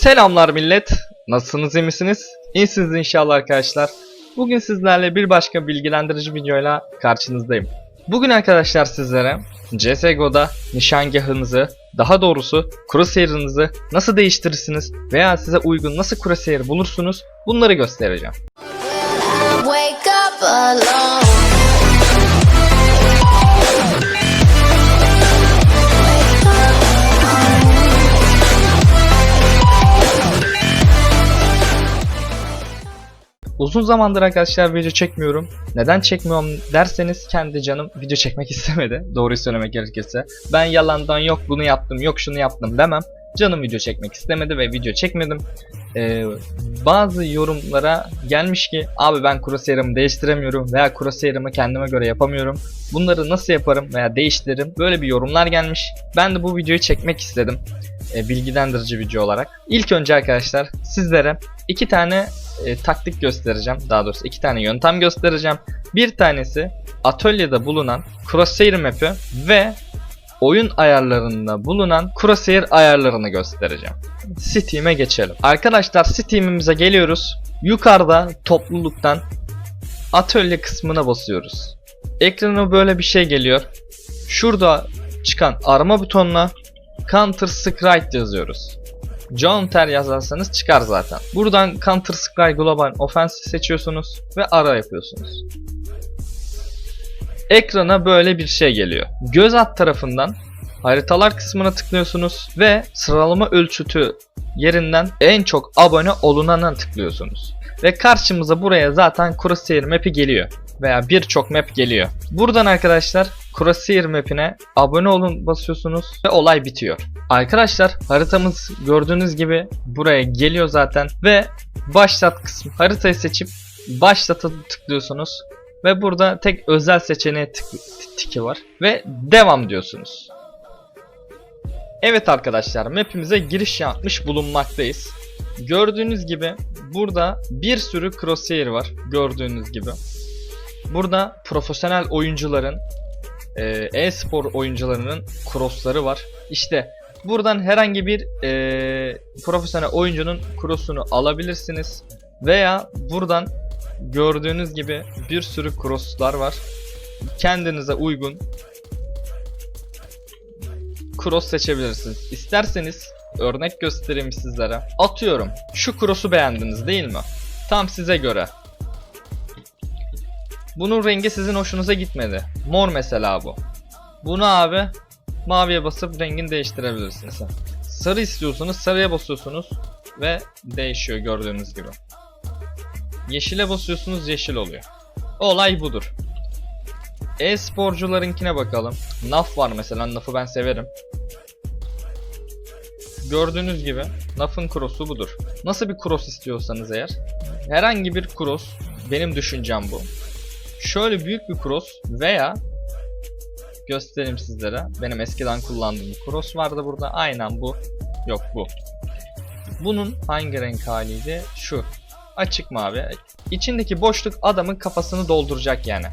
Selamlar millet. Nasılsınız iyi misiniz? İyisiniz inşallah arkadaşlar. Bugün sizlerle bir başka bilgilendirici videoyla karşınızdayım. Bugün arkadaşlar sizlere CSGO'da nişangahınızı, daha doğrusu crosshair'ınızı nasıl değiştirirsiniz veya size uygun nasıl crosshair bulursunuz bunları göstereceğim. Wake up alone. Uzun zamandır arkadaşlar video çekmiyorum. Neden çekmiyorum derseniz kendi canım video çekmek istemedi. Doğruyu söylemek gerekirse. Ben yalandan yok bunu yaptım yok şunu yaptım demem. Canım video çekmek istemedi ve video çekmedim. Ee, bazı yorumlara gelmiş ki abi ben crosshair'ımı değiştiremiyorum veya crosshair'ımı kendime göre yapamıyorum. Bunları nasıl yaparım veya değiştiririm? Böyle bir yorumlar gelmiş. Ben de bu videoyu çekmek istedim. Ee, bilgilendirici video olarak. İlk önce arkadaşlar sizlere iki tane e, taktik göstereceğim. Daha doğrusu iki tane yöntem göstereceğim. Bir tanesi atölyede bulunan crosshair map'i ve oyun ayarlarında bulunan crosshair ayarlarını göstereceğim. Steam'e geçelim. Arkadaşlar Steam'imize geliyoruz. Yukarıda topluluktan atölye kısmına basıyoruz. Ekrana böyle bir şey geliyor. Şurada çıkan arama butonuna Counter Strike yazıyoruz. Counter yazarsanız çıkar zaten. Buradan Counter Strike Global Offensive seçiyorsunuz ve ara yapıyorsunuz. Ekrana böyle bir şey geliyor. Göz alt tarafından haritalar kısmına tıklıyorsunuz ve sıralama ölçütü yerinden en çok abone olunana tıklıyorsunuz. Ve karşımıza buraya zaten Crosshair map'i geliyor. Veya birçok map geliyor. Buradan arkadaşlar Crosshair map'ine abone olun basıyorsunuz ve olay bitiyor. Arkadaşlar haritamız gördüğünüz gibi buraya geliyor zaten ve başlat kısmı haritayı seçip başlata tıklıyorsunuz ve burada tek özel seçeneğe tiki var ve devam diyorsunuz. Evet arkadaşlar map'imize giriş yapmış bulunmaktayız. Gördüğünüz gibi burada bir sürü crosshair var gördüğünüz gibi. Burada profesyonel oyuncuların e, e-spor oyuncularının crossları var. İşte buradan herhangi bir e, profesyonel oyuncunun cross'unu alabilirsiniz. Veya buradan gördüğünüz gibi bir sürü cross'lar var. Kendinize uygun cross seçebilirsiniz. İsterseniz örnek göstereyim sizlere. Atıyorum. Şu cross'u beğendiniz değil mi? Tam size göre. Bunun rengi sizin hoşunuza gitmedi. Mor mesela bu. Bunu abi maviye basıp rengini değiştirebilirsiniz. Sarı istiyorsunuz sarıya basıyorsunuz ve değişiyor gördüğünüz gibi. Yeşile basıyorsunuz yeşil oluyor. Olay budur. E-sporcularınkine bakalım. NAF var mesela. NAF'ı ben severim. Gördüğünüz gibi NAF'ın cross'u budur. Nasıl bir cross istiyorsanız eğer herhangi bir cross benim düşüncem bu. Şöyle büyük bir cross veya göstereyim sizlere. Benim eskiden kullandığım cross vardı burada. Aynen bu. Yok bu. Bunun hangi renk haliydi? Şu. Açık mavi. İçindeki boşluk adamın kafasını dolduracak yani.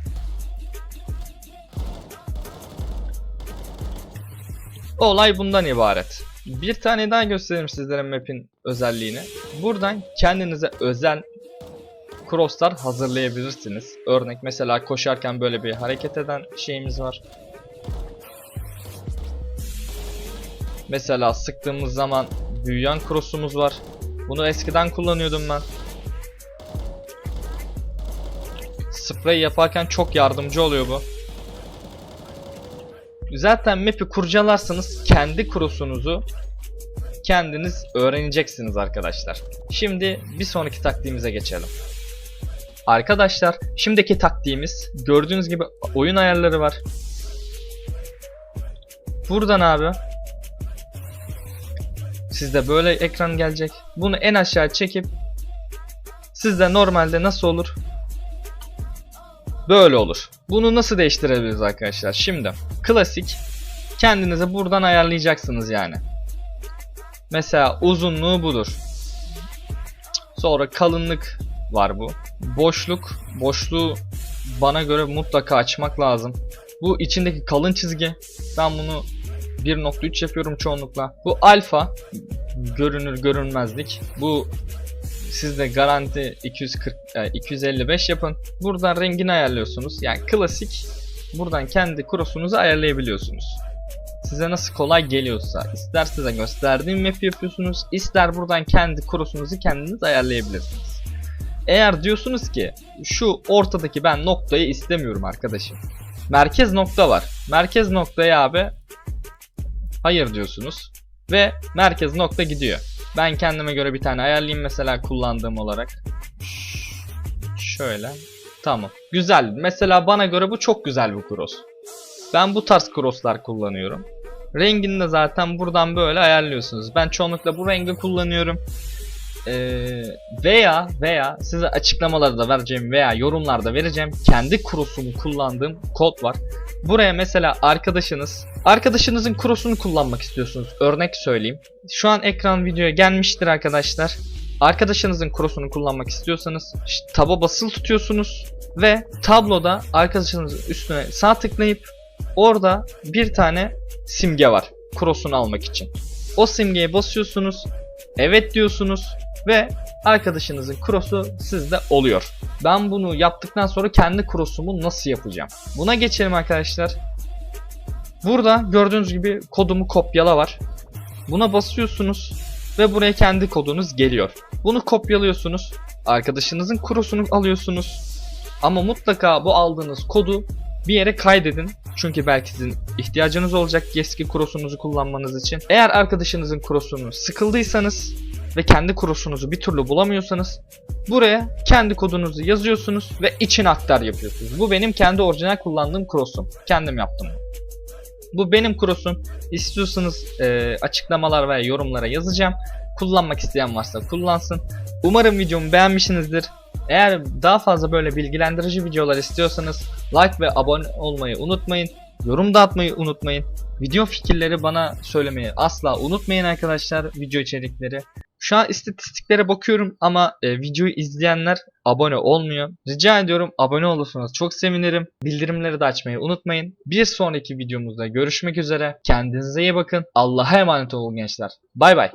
Olay bundan ibaret. Bir tane daha göstereyim sizlere map'in özelliğini. Buradan kendinize özel crosslar hazırlayabilirsiniz. Örnek mesela koşarken böyle bir hareket eden şeyimiz var. Mesela sıktığımız zaman büyüyen cross'umuz var. Bunu eskiden kullanıyordum ben. Sprey yaparken çok yardımcı oluyor bu. Zaten map'i kurcalarsanız kendi cross'unuzu kendiniz öğreneceksiniz arkadaşlar. Şimdi bir sonraki taktiğimize geçelim. Arkadaşlar şimdiki taktiğimiz gördüğünüz gibi oyun ayarları var. Buradan abi sizde böyle ekran gelecek. Bunu en aşağı çekip sizde normalde nasıl olur? Böyle olur. Bunu nasıl değiştirebiliriz arkadaşlar? Şimdi klasik kendinize buradan ayarlayacaksınız yani. Mesela uzunluğu budur. Sonra kalınlık var bu. Boşluk, boşluğu bana göre mutlaka açmak lazım. Bu içindeki kalın çizgi. Ben bunu 1.3 yapıyorum çoğunlukla. Bu alfa görünür görünmezlik. Bu sizde garanti 240 e, 255 yapın. Buradan rengini ayarlıyorsunuz. Yani klasik buradan kendi cross'unuzu ayarlayabiliyorsunuz. Size nasıl kolay geliyorsa ister size gösterdiğim map yapıyorsunuz ister buradan kendi cross'unuzu kendiniz ayarlayabilirsiniz. Eğer diyorsunuz ki şu ortadaki ben noktayı istemiyorum arkadaşım. Merkez nokta var. Merkez noktaya abi hayır diyorsunuz ve merkez nokta gidiyor. Ben kendime göre bir tane ayarlayayım mesela kullandığım olarak. Şöyle. Tamam. Güzel. Mesela bana göre bu çok güzel bir cross. Ben bu tarz crosslar kullanıyorum. Rengini de zaten buradan böyle ayarlıyorsunuz. Ben çoğunlukla bu rengi kullanıyorum. Ee, veya veya size açıklamalarda vereceğim veya yorumlarda vereceğim kendi cross'umu kullandığım kod var. Buraya mesela arkadaşınız arkadaşınızın cross'unu kullanmak istiyorsunuz. Örnek söyleyeyim. Şu an ekran videoya gelmiştir arkadaşlar. Arkadaşınızın cross'unu kullanmak istiyorsanız taba basılı tutuyorsunuz ve tabloda arkadaşınızın üstüne sağ tıklayıp orada bir tane simge var cross'unu almak için. O simgeye basıyorsunuz. Evet diyorsunuz ve arkadaşınızın cross'u sizde oluyor. Ben bunu yaptıktan sonra kendi cross'umu nasıl yapacağım? Buna geçelim arkadaşlar. Burada gördüğünüz gibi kodumu kopyala var. Buna basıyorsunuz ve buraya kendi kodunuz geliyor. Bunu kopyalıyorsunuz. Arkadaşınızın cross'unu alıyorsunuz. Ama mutlaka bu aldığınız kodu bir yere kaydedin. Çünkü belki sizin ihtiyacınız olacak eski cross'unuzu kullanmanız için. Eğer arkadaşınızın cross'unu sıkıldıysanız ve kendi cross'unuzu bir türlü bulamıyorsanız buraya kendi kodunuzu yazıyorsunuz ve içine aktar yapıyorsunuz. Bu benim kendi orijinal kullandığım cross'um. Kendim yaptım. Bu benim cross'um. İstiyorsanız e, açıklamalar veya yorumlara yazacağım. Kullanmak isteyen varsa kullansın. Umarım videomu beğenmişsinizdir. Eğer daha fazla böyle bilgilendirici videolar istiyorsanız like ve abone olmayı unutmayın. Yorum da atmayı unutmayın. Video fikirleri bana söylemeyi asla unutmayın arkadaşlar video içerikleri. Şu an istatistiklere bakıyorum ama e, videoyu izleyenler abone olmuyor. Rica ediyorum abone olursanız çok sevinirim. Bildirimleri de açmayı unutmayın. Bir sonraki videomuzda görüşmek üzere. Kendinize iyi bakın. Allah'a emanet olun gençler. Bay bay.